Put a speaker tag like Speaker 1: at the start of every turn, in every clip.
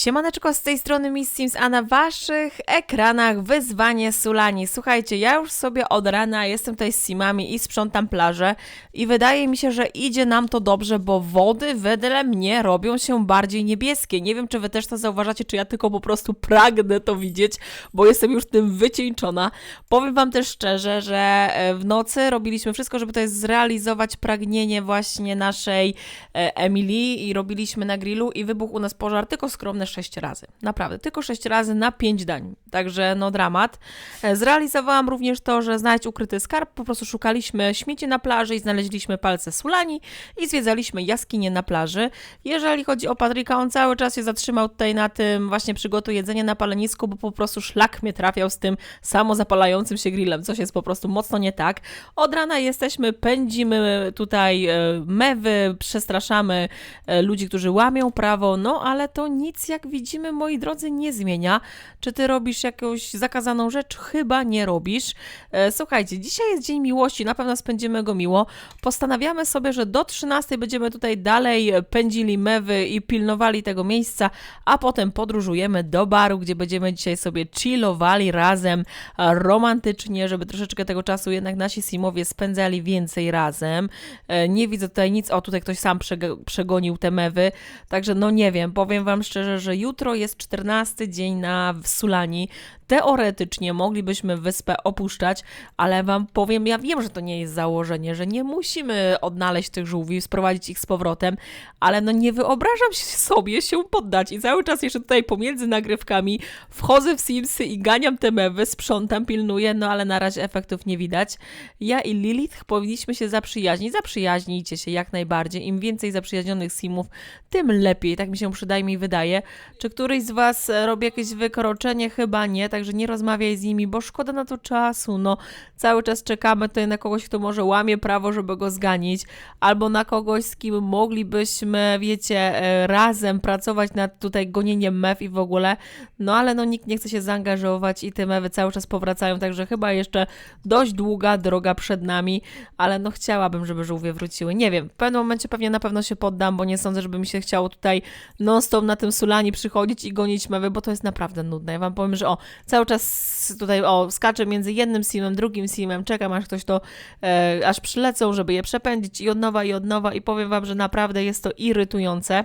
Speaker 1: Siemaneczko z tej strony Miss Sims, a na waszych ekranach wyzwanie Sulani. Słuchajcie, ja już sobie od rana jestem tutaj z Simami i sprzątam plażę i wydaje mi się, że idzie nam to dobrze, bo wody wedle mnie robią się bardziej niebieskie. Nie wiem, czy wy też to zauważacie, czy ja tylko po prostu pragnę to widzieć, bo jestem już tym wycieńczona. Powiem wam też szczerze, że e, w nocy robiliśmy wszystko, żeby tutaj zrealizować pragnienie właśnie naszej e, Emily i robiliśmy na grillu i wybuchł u nas pożar tylko skromny sześć razy. Naprawdę, tylko sześć razy na pięć dań. Także no dramat. E, Zrealizowałam również to, że znaleźć ukryty skarb. Po prostu szukaliśmy śmieci na plaży i znaleźliśmy palce sulani i zwiedzaliśmy jaskinie na plaży. Jeżeli chodzi o Patryka, on cały czas się zatrzymał tutaj na tym właśnie przygotuj jedzenie na palenisku, bo po prostu szlak mnie trafiał z tym samozapalającym się grillem. Coś jest po prostu mocno nie tak. Od rana jesteśmy, pędzimy tutaj e, mewy, przestraszamy e, ludzi, którzy łamią prawo, no ale to nic jak widzimy, moi drodzy, nie zmienia. Czy ty robisz jakąś zakazaną rzecz? Chyba nie robisz. E, Słuchajcie, dzisiaj jest Dzień Miłości, na pewno spędzimy go miło. Postanawiamy sobie, że do 13 będziemy tutaj dalej pędzili mewy i pilnowali tego miejsca, a potem podróżujemy do baru, gdzie będziemy dzisiaj sobie chillowali razem romantycznie, żeby troszeczkę tego czasu jednak nasi simowie spędzali więcej razem. E, Nie widzę tutaj nic, o tutaj ktoś sam przeg- przegonił te mewy, także no nie wiem, powiem wam szczerze, że jutro jest 14 dzień na Sulani. Teoretycznie moglibyśmy wyspę opuszczać, ale wam powiem, ja wiem, że to nie jest założenie, że nie musimy odnaleźć tych żółwi, sprowadzić ich z powrotem, ale no nie wyobrażam sobie się poddać i cały czas jeszcze tutaj pomiędzy nagrywkami wchodzę w Simsy i ganiam te mewy, sprzątam, pilnuję, no ale na razie efektów nie widać. Ja i Lilith powinniśmy się zaprzyjaźnić, zaprzyjaźnijcie się jak najbardziej, im więcej zaprzyjaźnionych Simów, tym lepiej, tak mi się przynajmniej wydaje. Czy któryś z was e, robi jakieś wykroczenie? Chyba nie, także nie rozmawiaj z nimi, bo szkoda na to czasu, no cały czas czekamy tutaj na kogoś, kto może łamie prawo, żeby go zganić, albo na kogoś, z kim moglibyśmy, wiecie, e, razem pracować nad tutaj gonieniem mew i w ogóle, no ale no nikt nie chce się zaangażować i te mewy cały czas powracają, także chyba jeszcze dość długa droga przed nami, ale no chciałabym, żeby żółwie wróciły. Nie wiem, w pewnym momencie pewnie na pewno się poddam, bo nie sądzę, żeby mi się chciało tutaj non-stop na tym sulani przychodzić i gonić mewy, bo to jest naprawdę nudne. Ja wam powiem, że o, cały czas tutaj o, skaczę między jednym simem, drugim simem, czekam aż ktoś to, e, aż przylecą, żeby je przepędzić i od nowa, i od nowa i powiem wam, że naprawdę jest to irytujące.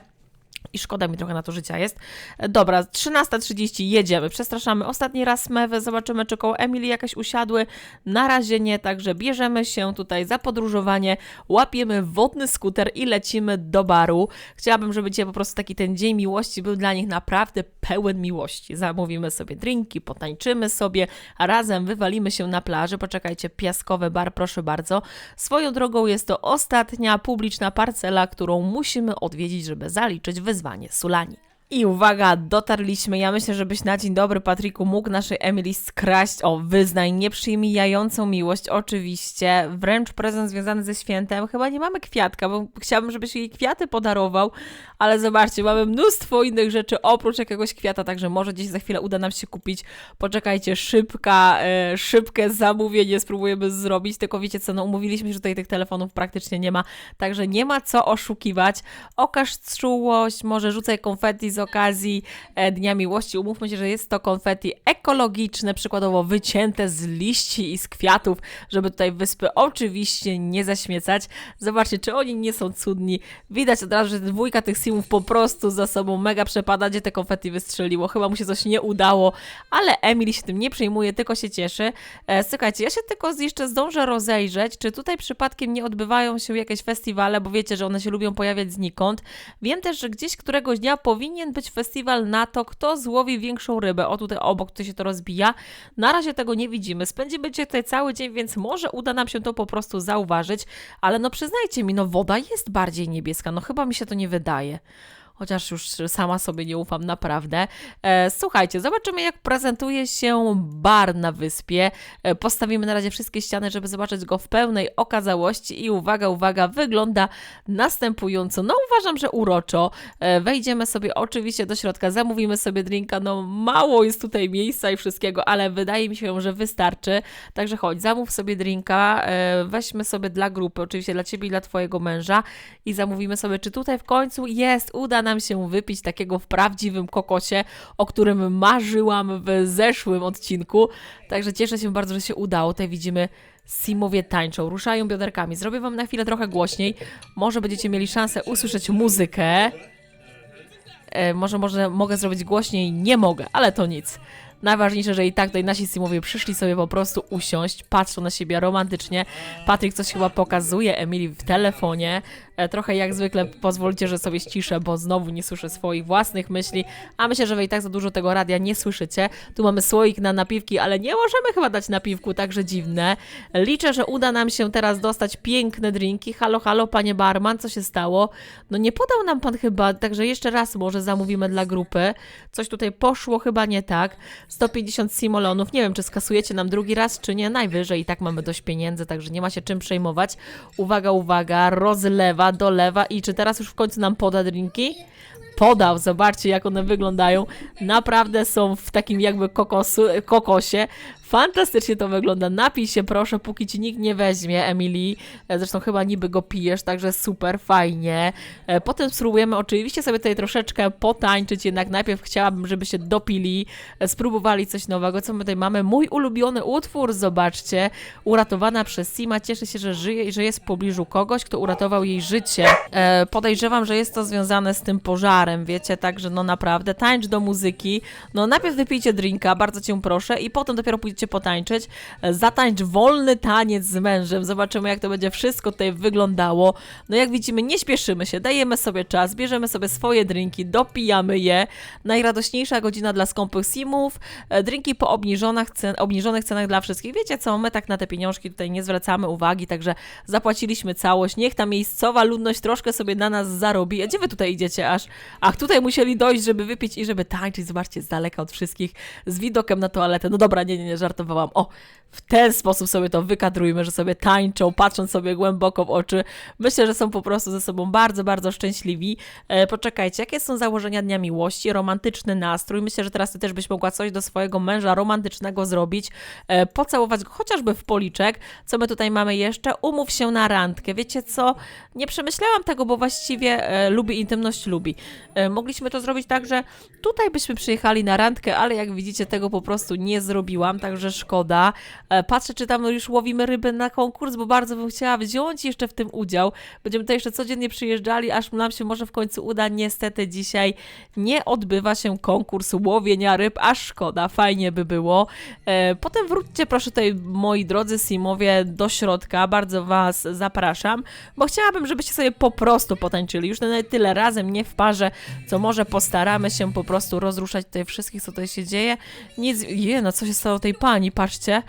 Speaker 1: I szkoda mi trochę na to życia jest. E, Dobra, 13.30 jedziemy. Przestraszamy ostatni raz mewę, zobaczymy, czy koło Emily jakaś usiadły. Na razie nie, także bierzemy się tutaj za podróżowanie, łapiemy wodny skuter i lecimy do baru. Chciałabym, żeby dzisiaj po prostu taki ten dzień miłości był dla nich naprawdę pełen miłości. Zamówimy sobie drinki, potańczymy sobie, razem wywalimy się na plaży. Poczekajcie, piaskowy bar, proszę bardzo. Swoją drogą jest to ostatnia publiczna parcela, którą musimy odwiedzić, żeby zaliczyć wyzwanie Sulani. I uwaga, dotarliśmy. Ja myślę, żebyś na dzień dobry, Patryku, mógł naszej Emily skraść o wyznań, nieprzyjmijającą miłość, oczywiście. Wręcz prezent związany ze świętem. Chyba nie mamy kwiatka, bo chciałabym, żebyś jej kwiaty podarował, ale zobaczcie, mamy mnóstwo innych rzeczy oprócz jakiegoś kwiata, także może gdzieś za chwilę uda nam się kupić. Poczekajcie, szybka, e, szybkie zamówienie spróbujemy zrobić, tylko wiecie co, no umówiliśmy że tutaj tych telefonów praktycznie nie ma, także nie ma co oszukiwać. Okaż czułość, może rzucaj konfetti z okazji e, Dnia Miłości. Umówmy się, że jest to konfetti ekologiczne, przykładowo wycięte z liści i z kwiatów, żeby tutaj wyspy oczywiście nie zaśmiecać. Zobaczcie, czy oni nie są cudni. Widać od razu, że dwójka tych simów po prostu za sobą mega przepada, gdzie te konfetti wystrzeliło. Chyba mu się coś nie udało, ale Emily się tym nie przejmuje, tylko się cieszy. E, słuchajcie, ja się tylko jeszcze zdążę rozejrzeć, czy tutaj przypadkiem nie odbywają się jakieś festiwale, bo wiecie, że one się lubią pojawiać znikąd. Wiem też, że gdzieś któregoś dnia powinien być festiwal na to, kto złowi większą rybę. O, tutaj obok to się to rozbija. Na razie tego nie widzimy. Spędzimy tutaj cały dzień, więc może uda nam się to po prostu zauważyć, ale no przyznajcie mi, no woda jest bardziej niebieska. No chyba mi się to nie wydaje chociaż już sama sobie nie ufam naprawdę. E, słuchajcie, zobaczymy jak prezentuje się bar na wyspie. E, postawimy na razie wszystkie ściany, żeby zobaczyć go w pełnej okazałości i uwaga, uwaga, wygląda następująco. No uważam, że uroczo. E, wejdziemy sobie oczywiście do środka, zamówimy sobie drinka, no mało jest tutaj miejsca i wszystkiego, ale wydaje mi się, że wystarczy. Także chodź, zamów sobie drinka, weźmy sobie dla grupy, oczywiście dla Ciebie i dla Twojego męża i zamówimy sobie, czy tutaj w końcu jest, uda nam się wypić takiego w prawdziwym kokosie, o którym marzyłam w zeszłym odcinku. Także cieszę się bardzo, że się udało. Tutaj widzimy Simowie tańczą, ruszają bioderkami. Zrobię wam na chwilę trochę głośniej. Może będziecie mieli szansę usłyszeć muzykę. E, może, może mogę zrobić głośniej, nie mogę, ale to nic. Najważniejsze, że i tak tutaj nasi Simowie przyszli sobie po prostu usiąść, patrzą na siebie romantycznie. Patryk coś chyba pokazuje Emilii w telefonie. E, trochę jak zwykle pozwólcie, że sobie ściszę, bo znowu nie słyszę swoich własnych myśli, a myślę, że wy i tak za dużo tego radia nie słyszycie. Tu mamy słoik na napiwki, ale nie możemy chyba dać napiwku, także dziwne. Liczę, że uda nam się teraz dostać piękne drinki. Halo, halo, panie barman, co się stało? No nie podał nam pan chyba, także jeszcze raz może zamówimy dla grupy. Coś tutaj poszło chyba nie tak. 150 simolonów, nie wiem, czy skasujecie nam drugi raz, czy nie. Najwyżej i tak mamy dość pieniędzy, także nie ma się czym przejmować. Uwaga, uwaga, rozlewa, dolewa i czy teraz już w końcu nam poda drinki? Podał, zobaczcie jak one wyglądają. Naprawdę są w takim jakby kokosu, kokosie. Fantastycznie to wygląda. Napij się proszę, póki ci nikt nie weźmie, Emily. E, Zresztą chyba niby go pijesz, także super, fajnie. E, Potem spróbujemy oczywiście sobie tutaj troszeczkę potańczyć, jednak najpierw chciałabym, żeby się dopili, e, spróbowali coś nowego. Co my tutaj mamy? Mój ulubiony utwór, zobaczcie. Uratowana przez Sima. Cieszę się, że żyje i że jest w pobliżu kogoś, kto uratował jej życie. Podejrzewam, że jest to związane z tym pożarem, wiecie, także no naprawdę tańcz do muzyki. No najpierw wypijcie drinka, bardzo cię proszę, i potem dopiero pójdziecie potańczyć. E, Zatańcz wolny taniec z mężem. Zobaczymy, jak to będzie wszystko tutaj wyglądało. No jak widzimy, nie śpieszymy się, dajemy sobie czas, bierzemy sobie swoje drinki, dopijamy je. Najradośniejsza godzina dla skąpych simów. E, Drinki po obniżonych, cen, obniżonych cenach dla wszystkich. Wiecie co, my tak na te pieniążki tutaj nie zwracamy uwagi, także zapłaciliśmy całość. Niech ta miejscowa ludność troszkę sobie na nas zarobi. A gdzie wy tutaj idziecie aż? Ach, tutaj musieli dojść, żeby wypić i żeby tańczyć. Zobaczcie, z daleka od wszystkich, z widokiem na toaletę. No dobra, nie, nie, nie, żartowałam. O, w ten sposób sobie to wykadrujmy, że sobie tańczą, patrząc sobie głęboko w oczy. Myślę, że są po prostu ze sobą bardzo, bardzo szczęśliwi. E, poczekajcie, jakie są założenia Dnia Miłości? Romantyczny nastrój. Myślę, że teraz ty też byś mogła coś do swojego męża romantycznego zrobić. E, pocałować go chociażby w policzek. Co my tutaj mamy jeszcze? Umów się na randkę. Wiecie co? Nie przemyślałam tego, bo właściwie e, lubi intymność, lubi. E, mogliśmy to zrobić tak, że tutaj byśmy przyjechali na randkę, ale jak widzicie, tego po prostu nie zrobiłam, także szkoda. E, Patrzę, czy tam już łowimy ryby na konkurs, bo bardzo bym chciała wziąć jeszcze w tym udział. Będziemy tutaj jeszcze codziennie przyjeżdżali, aż nam się może w końcu uda. Niestety dzisiaj nie odbywa się konkurs łowienia ryb, aż szkoda, fajnie by było. E, Potem wróćcie proszę tutaj, moi drodzy Simowie, do środka, bardzo Was zapraszam, bo chciałabym, żebyście sobie po prostu potańczyli, już na tyle razem, nie w parze, co może postaramy się po prostu rozruszać tutaj wszystkich, co tutaj się dzieje. Nic, je, no co się stało tej pani, patrzcie.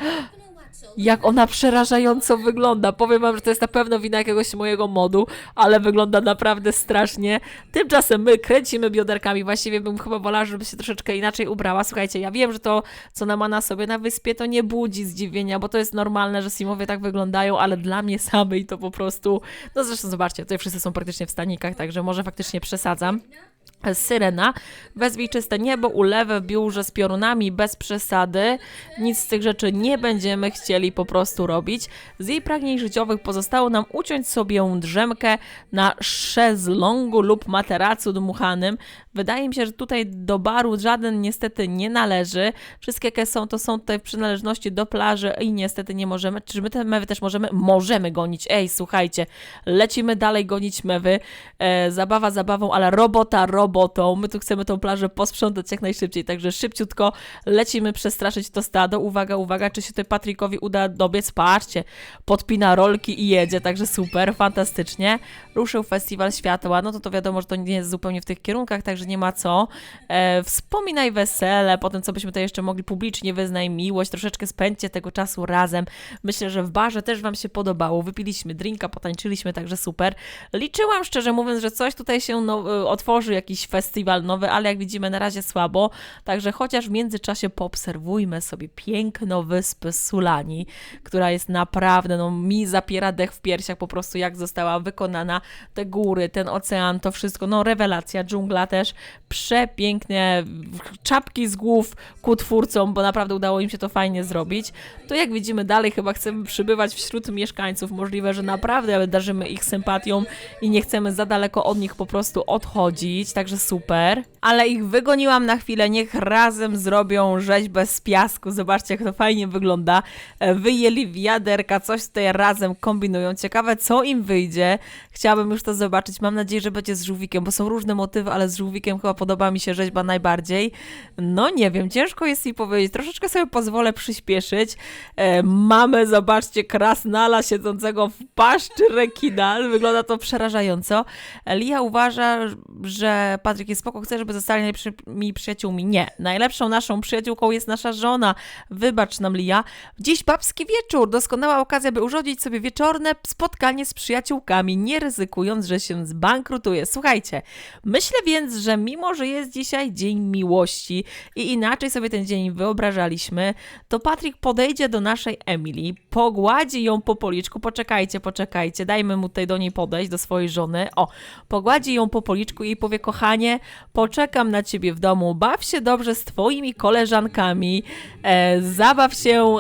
Speaker 1: Jak ona przerażająco wygląda. Powiem wam, że to jest na pewno wina jakiegoś mojego modu, ale wygląda naprawdę strasznie. Tymczasem my kręcimy bioderkami. Właściwie bym chyba wolała, żeby się troszeczkę inaczej ubrała. Słuchajcie, ja wiem, że to, co ona ma na sobie na wyspie, to nie budzi zdziwienia, bo to jest normalne, że Simowie tak wyglądają, ale dla mnie samej to po prostu... No zresztą zobaczcie, tutaj wszyscy są praktycznie w stanikach, także może faktycznie przesadzam. Syrena, wezwij czyste niebo, ulewę w biurze z piorunami bez przesady. Nic z tych rzeczy nie będziemy chcieli po prostu robić. Z jej pragnień życiowych pozostało nam uciąć sobie drzemkę na szezlongu lub materacu dmuchanym. Wydaje mi się, że tutaj do baru żaden niestety nie należy. Wszystkie jakie są, to są tutaj w przynależności do plaży i niestety nie możemy. Czy my te mewy też możemy? Możemy gonić. Ej, słuchajcie, lecimy dalej gonić mewy. E, zabawa zabawą, ale robota robotą. My tu chcemy tą plażę posprzątać jak najszybciej, także szybciutko lecimy przestraszyć to stado. Uwaga, uwaga, czy się tutaj Patrykowi uda dobiec? Patrzcie, podpina rolki i jedzie, także super, fantastycznie. Ruszył Festiwal Światła, no to to wiadomo, że to nie jest zupełnie w tych kierunkach, także nie ma co. E, wspominaj wesele, potem co byśmy tutaj jeszcze mogli publicznie wyznaj miłość, troszeczkę spędźcie tego czasu razem. Myślę, że w barze też Wam się podobało. Wypiliśmy drinka, potańczyliśmy, także super. Liczyłam szczerze mówiąc, że coś tutaj się no, y, otworzy, jakiś festiwal nowy, ale jak widzimy na razie słabo. Także chociaż w międzyczasie poobserwujmy sobie piękno wyspy Sulani, która jest naprawdę, no mi zapiera dech w piersiach po prostu jak została wykonana. Te góry, ten ocean, to wszystko, no rewelacja, dżungla też, przepięknie, czapki z głów ku twórcom, bo naprawdę udało im się to fajnie zrobić. To jak widzimy dalej chyba chcemy przybywać wśród mieszkańców, możliwe, że naprawdę darzymy ich sympatią i nie chcemy za daleko od nich po prostu odchodzić, także także super. Ale ich wygoniłam na chwilę, niech razem zrobią rzeźbę z piasku. Zobaczcie, jak to fajnie wygląda. E, Wyjęli wiaderka, coś tutaj razem kombinują. Ciekawe, co im wyjdzie. Chciałabym już to zobaczyć. Mam nadzieję, że będzie z żółwikiem, bo są różne motywy, ale z żółwikiem chyba podoba mi się rzeźba najbardziej. No nie wiem, ciężko jest mi powiedzieć. Troszeczkę sobie pozwolę przyspieszyć. E, mamy, zobaczcie, krasnala siedzącego w paszczy rekina. Wygląda to przerażająco. Lia uważa, że Patryk jest spoko, chce, żeby zostali najlepszymi przyjaciółmi. Nie. Najlepszą naszą przyjaciółką jest nasza żona. Wybacz nam, Lia. Dziś babski wieczór. Doskonała okazja, by urządzić sobie wieczorne spotkanie z przyjaciółkami, nie ryzykując, że się zbankrutuje. Słuchajcie, myślę więc, że mimo, że jest dzisiaj dzień miłości i inaczej sobie ten dzień wyobrażaliśmy, to Patryk podejdzie do naszej Emily, pogładzi ją po policzku. Poczekajcie, poczekajcie, dajmy mu tutaj do niej podejść, do swojej żony. O, pogładzi ją po policzku i powie: Kochanie, poczekam na ciebie w domu, baw się dobrze z twoimi koleżankami, e, zabaw się,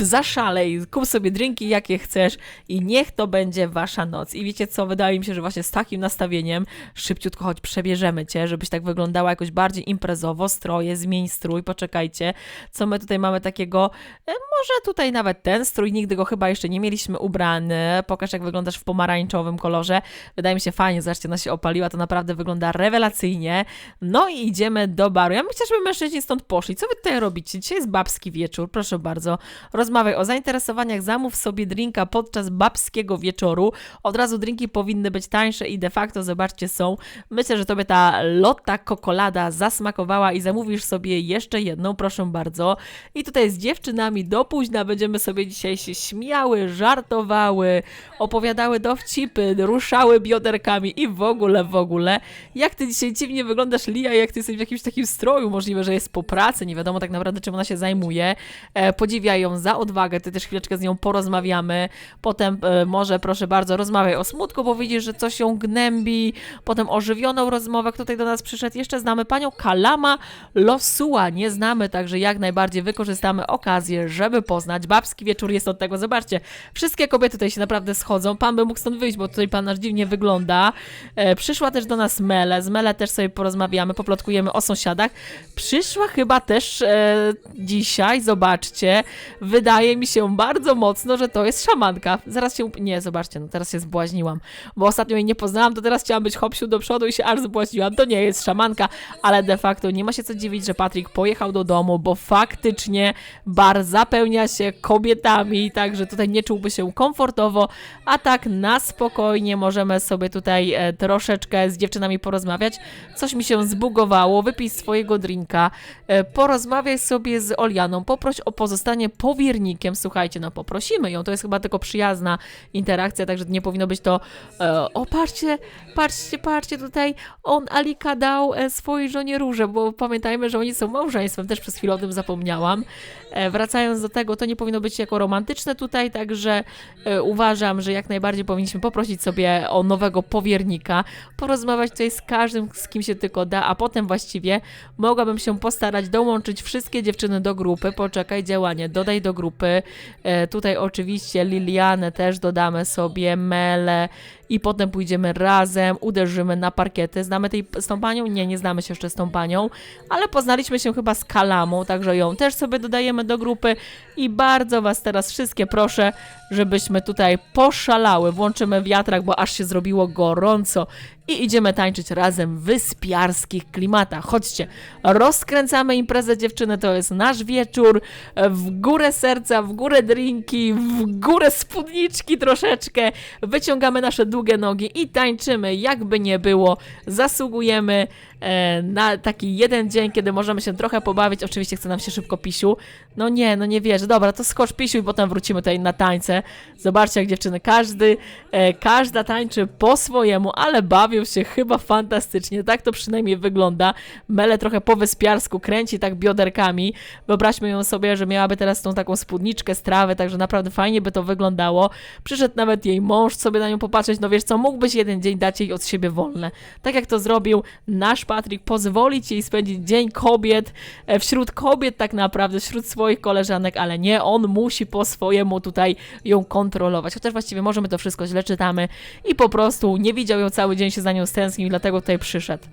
Speaker 1: e, zaszalej, kup sobie drinki jakie chcesz i niech to będzie wasza noc. I wiecie co, wydaje mi się, że właśnie z takim nastawieniem szybciutko choć przebierzemy cię, żebyś tak wyglądała jakoś bardziej imprezowo, stroje, zmień strój, poczekajcie, co my tutaj mamy takiego, e, może tutaj nawet ten strój, nigdy go chyba jeszcze nie mieliśmy ubrany, pokaż jak wyglądasz w pomarańczowym kolorze, wydaje mi się fajnie, zobaczcie, ona się opaliła, to naprawdę wygląda rewelacyjnie, no i idziemy do baru, ja bym chciała, żeby mężczyźni stąd poszli, co wy tutaj robicie? Dzisiaj jest babski wieczór, proszę bardzo, rozmawiaj o zainteresowaniach, zamów sobie drinka podczas babskiego wieczoru, od razu drinki powinny być tańsze i de facto, zobaczcie, są, myślę, że tobie ta lotta kokolada zasmakowała i zamówisz sobie jeszcze jedną, proszę bardzo, i tutaj z dziewczynami do późna będziemy sobie dzisiaj się śmiały, żartowały, opowiadały dowcipy, ruszały bioderkami i w ogóle, w ogóle. Jak ty dzisiaj dziwnie wyglądasz, Lia, jak ty jesteś w jakimś takim stroju, możliwe, że jest po pracy, nie wiadomo tak naprawdę, czym ona się zajmuje. E, ją za odwagę, ty też chwileczkę z nią porozmawiamy, potem e, może, proszę bardzo, rozmawiaj o smutku, bo widzisz, że coś ją gnębi, potem ożywioną rozmowę, kto tutaj do nas przyszedł, jeszcze znamy panią Kalama Losua, nie znamy, także jak najbardziej wykorzystamy okazję, żeby poznać. Babski wieczór jest od tego, zobaczcie, wszystkie kobiety tutaj się naprawdę schodzą, pan by mógł stąd wyjść, bo tutaj pan nasz dziwnie wygląda. E, przyszła też do nas Mele, z Mele też sobie porozmawiamy, poplotkujemy o sąsiadach. Przyszła chyba też e, dzisiaj, zobaczcie, wydaje mi się bardzo mocno, że to jest szamanka. Zaraz się, nie, zobaczcie, no teraz się zbłaźniłam, bo ostatnio jej nie poznałam, to teraz chciałam być hopsiu do przodu i się aż zbłaźniłam. To nie jest szamanka, ale de facto nie ma się co dziwić, że Patryk pojechał do domu, bo faktycznie bar zapełnia się kobietami, także tutaj nie czułby się komfortowo, a tak na spokojnie możemy sobie tutaj e, troszeczkę z dziewczynami porozmawiać. Coś mi się zbugowało, wypij swojego drinka, e, porozmawiaj sobie z Olianą, poproś o pozostanie powiernikiem. Słuchajcie, no poprosimy ją, to jest chyba tylko przyjazna interakcja, także nie powinno być to e, o patrzcie, patrzcie, patrzcie tutaj, on Alika dał e, swojej żonie róże, bo pamiętajmy, że oni są małżeństwem, też przez chwilę o tym zapomniałam. Wracając do tego, to nie powinno być jako romantyczne tutaj, także uważam, że jak najbardziej powinniśmy poprosić sobie o nowego powiernika, porozmawiać tutaj z każdym, z kim się tylko da, a potem właściwie mogłabym się postarać dołączyć wszystkie dziewczyny do grupy. Poczekaj, działanie, dodaj do grupy. E, tutaj oczywiście Lilianę też dodamy sobie, Mele i potem pójdziemy razem, uderzymy na parkiety. Znamy tej z tą panią? Nie, nie znamy się jeszcze z tą panią, ale poznaliśmy się chyba z Kalamą, także ją też sobie dodajemy do grupy i bardzo was teraz wszystkie proszę, żebyśmy tutaj poszalały. Włączymy wiatrak, bo aż się zrobiło gorąco i idziemy tańczyć razem w wyspiarskich klimatach. Chodźcie, rozkręcamy imprezę dziewczyny, to jest nasz wieczór. W górę serca, w górę drinki, w górę spódniczki troszeczkę. Wyciągamy nasze długie nogi i tańczymy, jakby nie było. Zasługujemy e, na taki jeden dzień, kiedy możemy się trochę pobawić. Oczywiście chce nam się szybko pisiu. No nie, no nie wierzę. Dobra, to skocz pisiu i potem wrócimy tutaj na tańce. Zobaczcie, jak dziewczyny, każdy, e, każda tańczy po swojemu, ale bawią się chyba fantastycznie. Tak to przynajmniej wygląda. Mele trochę po wyspiarsku kręci tak bioderkami. Wyobraźmy ją sobie, że miałaby teraz tą taką spódniczkę z trawy, także naprawdę fajnie by to wyglądało. Przyszedł nawet jej mąż sobie na nią popatrzeć. No wiesz co, mógłbyś jeden dzień dać jej od siebie wolne. Tak jak to zrobił nasz Patryk, pozwolić jej spędzić Dzień Kobiet e, wśród kobiet tak naprawdę, wśród swoich koleżanek, ale nie, on musi po swojemu tutaj ją kontrolować. Chociaż właściwie może my to wszystko źle czytamy i po prostu nie widział ją cały dzień, się za nią stęsknił, dlatego tutaj przyszedł.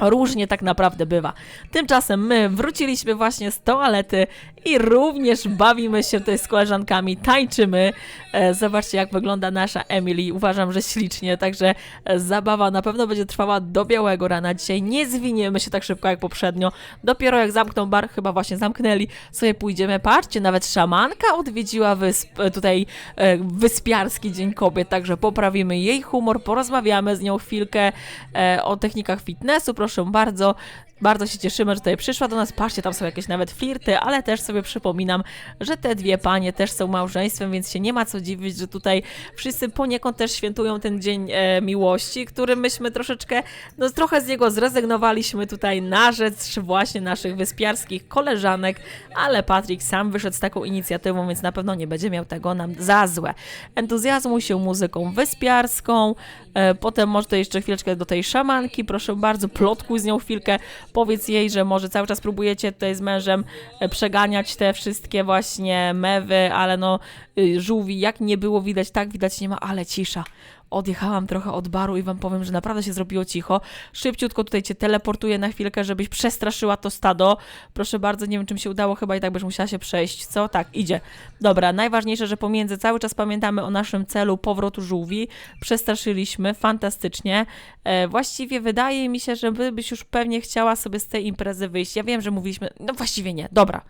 Speaker 1: Różnie tak naprawdę bywa. Tymczasem my wróciliśmy właśnie z toalety i również bawimy się tutaj z koleżankami, tańczymy. E, zobaczcie, jak wygląda nasza Emily. Uważam, że ślicznie, także e, zabawa na pewno będzie trwała do białego rana. Dzisiaj nie zwiniemy się tak szybko jak poprzednio. Dopiero jak zamkną bar, chyba właśnie zamknęli, sobie pójdziemy. Patrzcie, nawet szamanka odwiedziła wysp, e, tutaj wyspiarski Dzień Kobiet, także poprawimy jej humor, porozmawiamy z nią chwilkę o technikach fitnessu, proszę bardzo. Bardzo się cieszymy, że tutaj przyszła do nas. Patrzcie, tam są jakieś nawet flirty, ale też sobie przypominam, że te dwie panie też są małżeństwem, więc się nie ma co dziwić, że tutaj wszyscy poniekąd też świętują ten dzień e, miłości, który myśmy troszeczkę, no trochę z niego zrezygnowaliśmy tutaj na rzecz właśnie naszych wyspiarskich koleżanek, ale Patryk sam wyszedł z taką inicjatywą, więc na pewno nie będzie miał tego nam za złe. Entuzjazmuj się muzyką wyspiarską, e, potem może jeszcze chwileczkę do tej szamanki, proszę bardzo, plotkuj z nią chwilkę, powiedz jej, że może cały czas próbujecie tutaj z mężem e, przeganiać te wszystkie właśnie mewy, ale no y, żółwi jak nie było widać, tak widać nie ma, ale cisza. Odjechałam trochę od baru i wam powiem, że naprawdę się zrobiło cicho. Szybciutko tutaj cię teleportuję na chwilkę, żebyś przestraszyła to stado. Proszę bardzo, nie wiem czym się udało, chyba i tak byś musiała się przejść, co? Tak, idzie. Dobra, najważniejsze, że pomiędzy cały czas pamiętamy o naszym celu powrotu żółwi. Przestraszyliśmy, fantastycznie. E, właściwie wydaje mi się, że byś już pewnie chciała sobie z tej imprezy wyjść. Ja wiem, że mówiliśmy, no właściwie nie, dobra.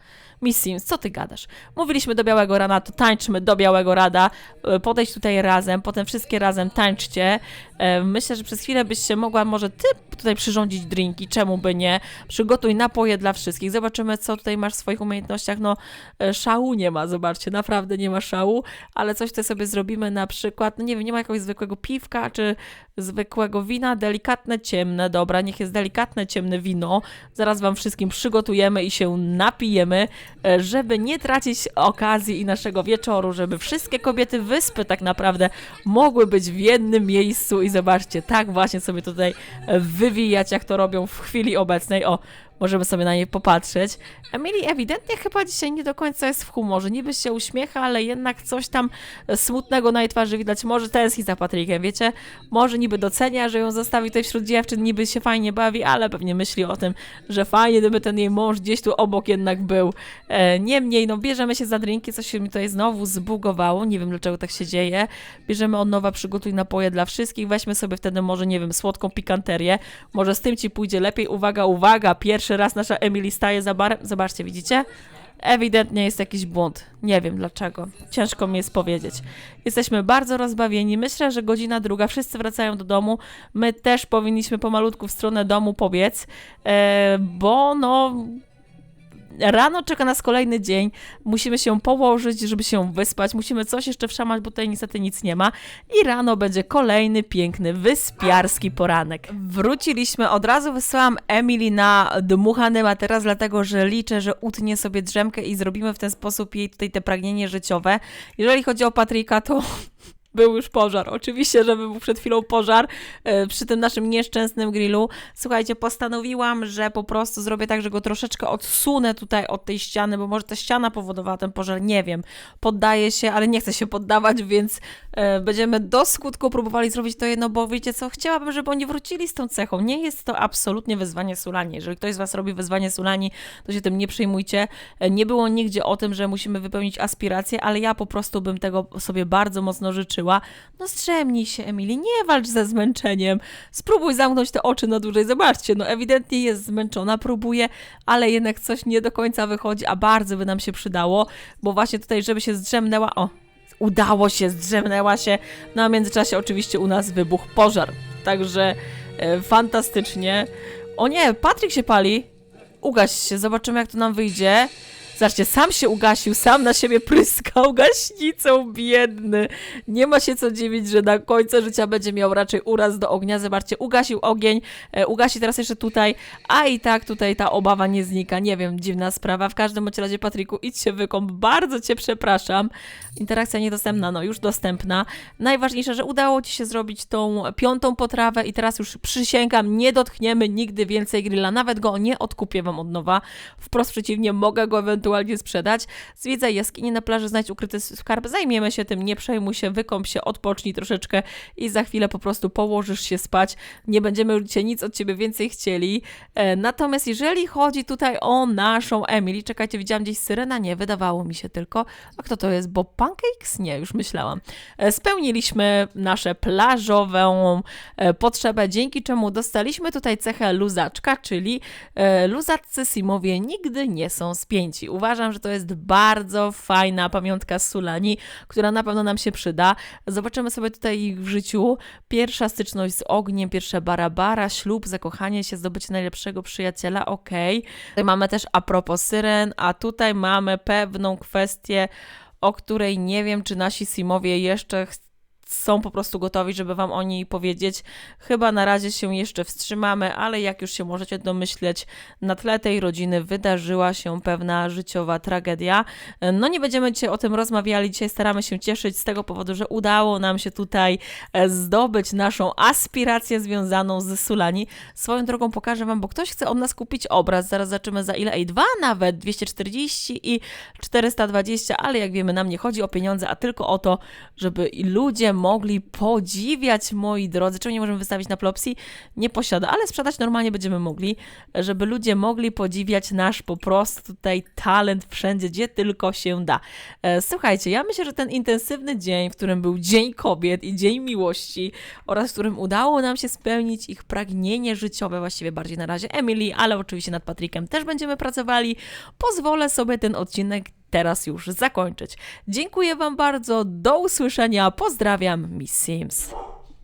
Speaker 1: Miss Sims, co ty gadasz? Mówiliśmy do Białego Rana, to tańczmy do Białego Rada, e, podejść tutaj razem, potem wszystkie razem tańczcie. E, Myślę, że przez chwilę byś się mogła może ty tutaj przyrządzić drinki, czemu by nie? Przygotuj napoje dla wszystkich. Zobaczymy, co tutaj masz w swoich umiejętnościach. No, e, szału nie ma, zobaczcie, naprawdę nie ma szału, ale coś tutaj sobie zrobimy na przykład, no nie wiem, nie ma jakiegoś zwykłego piwka, czy zwykłego wina, delikatne, ciemne, dobra, niech jest delikatne, ciemne wino. Zaraz wam wszystkim przygotujemy i się napijemy, e, żeby nie tracić okazji i naszego wieczoru, żeby wszystkie kobiety wyspy tak naprawdę mogły być w jednym miejscu i zobaczcie, tak właśnie sobie tutaj e, wywijać, jak to robią w chwili obecnej. O, możemy sobie na nie popatrzeć. Emily ewidentnie chyba dzisiaj nie do końca jest w humorze. Niby się uśmiecha, ale jednak coś tam smutnego na jej twarzy widać. Może tęskni za Patrykiem, wiecie? Może niby docenia, że ją zostawi tutaj wśród dziewczyn, niby się fajnie bawi, ale pewnie myśli o tym, że fajnie, gdyby ten jej mąż gdzieś tu obok jednak był. E, niemniej, no bierzemy się za drinki, coś się mi tutaj znowu zbugowało, nie wiem dlaczego tak się dzieje. Bierzemy od nowa, przygotuj napoje dla wszystkich, weźmy sobie wtedy może, nie wiem, słodką pikanterię, może z tym ci pójdzie lepiej. Uwaga, uwaga, pierwszy raz nasza Emily staje za barem. Zobaczcie, widzicie? Ewidentnie jest jakiś błąd. Nie wiem dlaczego. Ciężko mi jest powiedzieć. Jesteśmy bardzo rozbawieni. Myślę, że godzina druga. Wszyscy wracają do domu. My też powinniśmy pomalutku w stronę domu pobiec, e, bo no. Rano czeka nas kolejny dzień, musimy się położyć, żeby się wyspać, musimy coś jeszcze wszamać, bo tutaj niestety nic nie ma i rano będzie kolejny piękny, wyspiarski poranek. Wróciliśmy, od razu wysłałam Emily na dmuchany materac, dlatego że liczę, że utnie sobie drzemkę i zrobimy w ten sposób jej tutaj te pragnienie życiowe. Jeżeli chodzi o Patryka, to był już pożar. Oczywiście, że był przed chwilą pożar e, przy tym naszym nieszczęsnym grillu. Słuchajcie, postanowiłam, że po prostu zrobię tak, że go troszeczkę odsunę tutaj od tej ściany, bo może ta ściana powodowała ten pożar, nie wiem. Poddaję się, ale nie chcę się poddawać, więc e, będziemy do skutku próbowali zrobić to jedno, bo wiecie co, chciałabym, żeby oni wrócili z tą cechą. Nie jest to absolutnie wyzwanie Sulani. Jeżeli ktoś z Was robi wyzwanie Sulani, to się tym nie przejmujcie. E, Nie było nigdzie o tym, że musimy wypełnić aspiracje, ale ja po prostu bym tego sobie bardzo mocno życzyła. No strzemnij się, Emily, nie walcz ze zmęczeniem. Spróbuj zamknąć te oczy na dłużej. Zobaczcie, no ewidentnie jest zmęczona, próbuje, ale jednak coś nie do końca wychodzi, a bardzo by nam się przydało, bo właśnie tutaj, żeby się zdrzemnęła, o, udało się, zdrzemnęła się, no a w międzyczasie oczywiście u nas wybuchł pożar. Także e, fantastycznie. O nie, Patryk się pali. Ugaś się, zobaczymy jak to nam wyjdzie. Zobaczcie, sam się ugasił, sam na siebie pryskał gaśnicą, biedny. Nie ma się co dziwić, że na końcu życia będzie miał raczej uraz do ognia. Zobaczcie, ugasił ogień, e, ugasi teraz jeszcze tutaj, a i tak tutaj ta obawa nie znika. Nie wiem, dziwna sprawa. W każdym razie, Patryku, idź się wykąp. Bardzo cię przepraszam. Interakcja niedostępna, no już dostępna. Najważniejsze, że udało ci się zrobić tą piątą potrawę i teraz już przysięgam, nie dotkniemy nigdy więcej grilla. Nawet go nie odkupię wam od nowa. Wprost przeciwnie, mogę go ewentualnie ewentualnie sprzedać. Zwiedzaj jaskinię na plaży, znajdź ukryty skarb, zajmiemy się tym, nie przejmuj się, wykąp się, odpocznij troszeczkę i za chwilę po prostu położysz się spać. Nie będziemy już nic od ciebie więcej chcieli. E, natomiast jeżeli chodzi tutaj o naszą Emily, czekajcie, widziałam gdzieś syrena? Nie, wydawało mi się tylko. A kto to jest? Bob Pancakes? Nie, już myślałam. E, spełniliśmy nasze plażową e, potrzebę, dzięki czemu dostaliśmy tutaj cechę luzaczka, czyli luzaccy simowie nigdy nie są spięci. Uważam, że to jest bardzo fajna pamiątka z Sulani, która na pewno nam się przyda. Zobaczymy sobie tutaj ich w życiu. Pierwsza styczność z ogniem, pierwsze barabara, ślub, zakochanie się, zdobycie najlepszego przyjaciela, okej. Tutaj mamy też a propos syren, a tutaj mamy pewną kwestię, o której nie wiem, czy nasi simowie jeszcze ch- są po prostu gotowi, żeby Wam o niej powiedzieć. Chyba na razie się jeszcze wstrzymamy, ale jak już się możecie domyśleć, na tle tej rodziny wydarzyła się pewna życiowa tragedia. No nie będziemy dzisiaj o tym rozmawiali, dzisiaj staramy się cieszyć z tego powodu, że udało nam się tutaj e, zdobyć naszą aspirację związaną z Sulani. Swoją drogą pokażę Wam, bo ktoś chce od nas kupić obraz, zaraz zobaczymy za ile, ej, dwa nawet, 240 i 420, ale jak wiemy, nam nie chodzi o pieniądze, a tylko o to, żeby ludzie mogli podziwiać, moi drodzy. Czemu nie możemy wystawić na Plopsi? Nie posiada, ale sprzedać normalnie będziemy mogli, żeby ludzie mogli podziwiać nasz po prostu tutaj talent wszędzie, gdzie tylko się da. E, Słuchajcie, ja myślę, że ten intensywny dzień, w którym był Dzień Kobiet i Dzień Miłości oraz w którym udało nam się spełnić ich pragnienie życiowe, właściwie bardziej na razie Emily, ale oczywiście nad Patrickiem też będziemy pracowali, pozwolę sobie ten odcinek teraz już zakończyć. Dziękuję Wam bardzo, do usłyszenia, pozdrawiam, Miss Sims.